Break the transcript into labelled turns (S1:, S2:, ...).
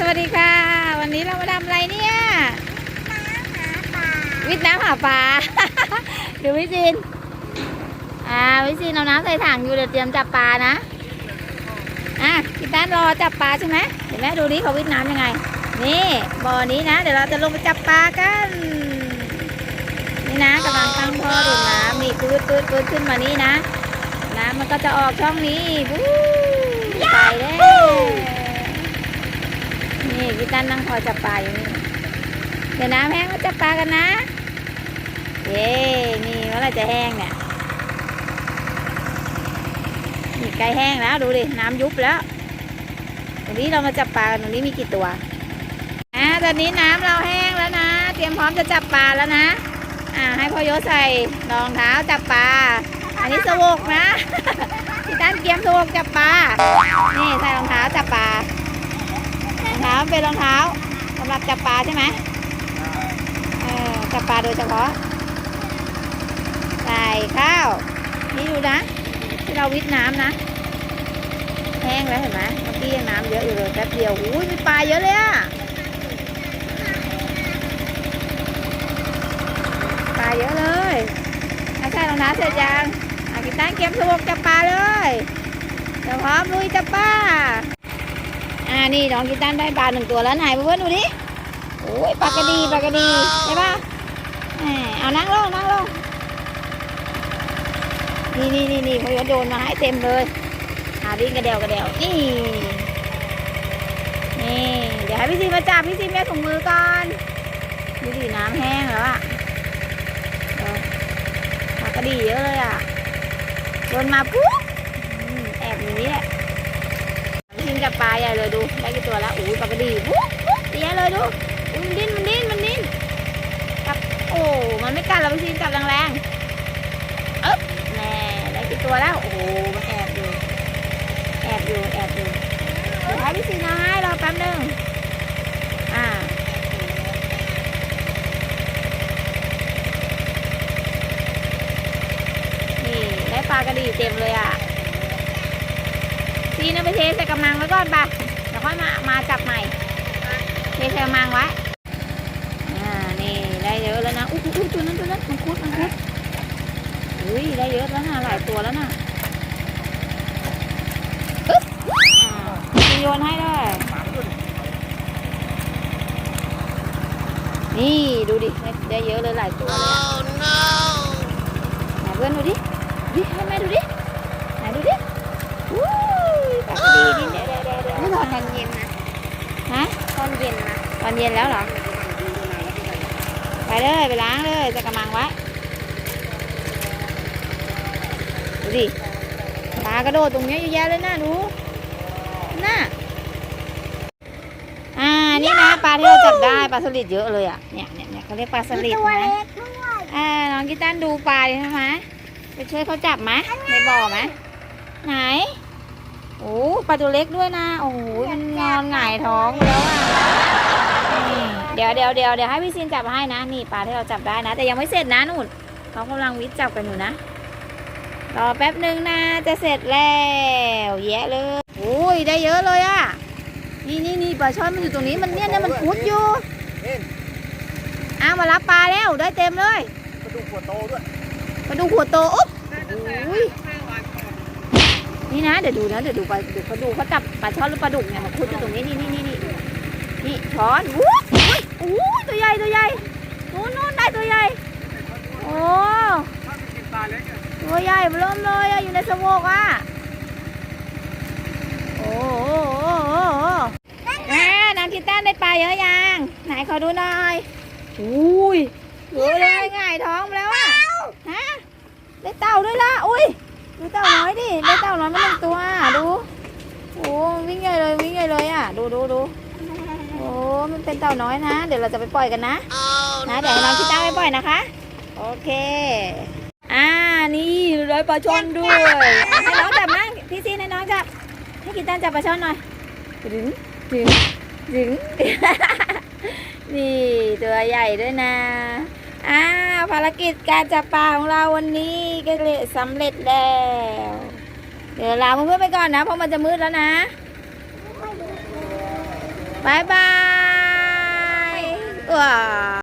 S1: สวัสดีค่ะ วันนี้เรามาทำอะไรเนี่ยวิทย์น้ำหาปลาดูวิจินอ่าวิจินเอาน้ำใส่ถังอยู่เดี๋ยวเตรียมจับปลานะอะกินด้านรอจับปลาใช่ไหมเดี๋ยวแม่ดูนี่เขาวิทย์น้ำยังไง นี่บ่อนี้นะ เดี๋ยวเราจะลงไปจับปลากัน นี่นะกำลังตั้งท่อดูดน้ำนี่ปืดปืดปืดขึ้นมานี่นะน้ำมันก็จะออกช่องนี้วู้ไปแล้ว นี่พี่ตั้นนั่งคอยจับปลาอยู่นี่เดี๋ยวน้ำแห้งมาจับปลากันนะ เย้นี่เมื่อไรจะแห้งเนี่ยนี่ใกล้แห้งแล้วดูดิน้ำยุบแล้วตรงนี้เรามาจับปลากันตรงนี้มีกี่ตัวอ่าตอนนี้น้ำเราแห้งแล้วนะ เตรียมพร้อมจะจับปลาแล้วนะอ่าให้พ่อโยศใส่รองเท้าจับปลาอันนี้สวกนะพี่ตั้นเกียมสวกจับปลานี่ใส่รองเท้า รองเป็นรองเท้าสำหรับจับปลาใช่ไหมเออจับปลาโดยเฉพาะ ใส่ข้าว นี่ดูนะ ที่เราวิทน้ำนะ แห้งแล้วเห็นไหมเมื่อกี้ยังน้ำเยอะอยู่เลยแป๊บเดียวอุ้ยมีปลาเยอะเลยอะปลาเยอะเลยอาใส่รองเท้าเสร็จยังอากินตั้งเก็บสวกจับปลาเลยเดี๋ยวพร้อมลุยจับปลา นี่น้องกีตันได้ปลาหนึ่งตัวแล้วไหนเพื่อนๆดูดิโอ้ยปลากระดีปลากระดีใช่ปะแหมเอานั่งลงนั่งลงนี่นี่นี่นี่เขาโยนมาให้เต็มเลยหาดิ้งกระเดวกระเดวนี่นี่เดี๋ยวให้พี่ซีมาจับพี่ซีแม่ถุงมือก่อนดูดิน้ำแห้งแล้วอะเออปลากระดีเยอะเลยอะโยนมาปุ๊บอืมแอบอยู่นี่แหละทิ้ง จับปลาใหญ่เลยดูได้กี่ตัวแล้วอุ้ยปลากระดีปุ๊บปุ๊บเตี้ยเลยดูมันดิ้นมันดิ้นมันดิ้นจับโอ้มันไม่กัดเราไปทิ้งจับแรงๆเอ๊บแน่ได้กี่ตัวแล้วโอ้โหมันแอบอยู่แอบอยู่แอบอยู่เดี๋ยวให้พี่ซีน้อยรอแป๊บหนึงอ่านี่ได้ปลากระดีเต็มเลยอะ นึงไปเทใส่กระมังไว้ก่อนปะเดี๋ยวค่อยมามาจับใหม่เทใส่กระมังไว้อ่านี่ได้เยอะแล้วนะอุ้ยอุ้ยตัวนั้นตัวนั้นมันคุดมันคุดอุ้ยได้เยอะแล้วนะหลายตัวแล้วนะอึ๊บอ่าโยนให้ได้นี่ดูดิได้ได้เยอะเลยหลายตัวเลยอะไหนเพื่อนดูดิดิให้แม่ดูดิ ไหนดูดิ วู้ยปากดีดีเด้เด้เด้เด้
S2: ไม่ตอนตอนเย็นนะ
S1: ฮะ
S2: ตอนเย็นนะ
S1: ตอนเย็นแล้วเหรอ ไปเลยไปล้างเลยจะกระมังไว้ดูดิปลากระโดดตรงเนี้ยเยอะแยะเลยนะหนูน่ะอ่านี่นะปลาที่เราจับได้ปลาสลิดเยอะเลยอะเนี่ยเนี่ยเนี่ยเขาเรียกปลาสลิด
S2: ตัว
S1: นะ
S2: เล็กด้วย
S1: อ่าน้องกิตันดูปลาดิใช่ไหมไปช่วยเขาจับไหมในบ่อไหมไหน โอ้ปลาตัวเล็กด้วยนะ โอ้โหมันนอนหงายท้องแล้วอะนี่เดี๋ยวเดี๋ยวเดี๋ยวเดี๋ยวให้พี่ซินจับให้นะ นี่ปลาที่เราจับได้นะ แต่ยังไม่เสร็จนะนุ่นเขากำลังวิทย์จับกันอยู่นะรอแป๊บหนึ่งนะจะเสร็จแล้วแยะเลยโอ้ยได้เยอะเลยอะนี่นี่นี่ปลาช่อนมันอยู่ตรงนี้มันเนี่ยเนี่ยมันพุดอยู่อ้าวมารับปลาแล้วได้เต็มเลย
S3: กระดูกหัวโตด้วย
S1: มาดูหัวโตอุ๊บอุ้ย นี่นะเดี๋ยวดูนะเดี๋ยวดูไปเดี๋ยวเขาดูเขาจับปลาช่อนหรือปลาดุกเนี่ยมาคุดอยู่ตรงนี้นี่นี่นี่นี่นี่ช้อนอู้อุ้ยอู้ตัวใหญ่ตัวใหญ่นู้นนู้นได้ตัวใหญ่โอ้
S3: ถ้าไปกินปลาเล็กเนี่ย
S1: ตัวใหญ่เริ่มเลยอะอยู่ในสมองอะโอ้โหโอ้โหโอ้โหแม่นางคิตตันได้ปลาเยอะยังไหนขอดูหน่อยอุ้ยเยอะเลยง่ายท้องไปแล้วอะฮะได้เต่าด้วยล่ะอุ้ยดูเต่าน้อยดิได้เต่าน้อยมาหนึ่งตัว ดู โอ้วิ่งใหญ่ เลยวิ่งใหญ่เลยอะ ดูดูดูโอ้มันเป็นเต่าน้อยนะ เดี๋ยวเราจะไปปล่อยกันนะ นะเดี๋ยวให้น้องคิดตั้งไปปล่อยนะคะ โอเค อ่า นี่ได้ปลาช่อนด้วยอะให้น้องจับมั้งพี่ซีนให้น้องจับ ให้กินตันจับปลาช่อนหน่อยถึงถึงถึงนี่ตัวใหญ่ด้วยนะอ้าวภารกิจการจับปลาของเราวันนี้ก็เลยสำเร็จแล้ว เดี๋ยวลาเพื่อนๆไปก่อนนะ เพราะมันจะมืดแล้วนะ บายบายว้า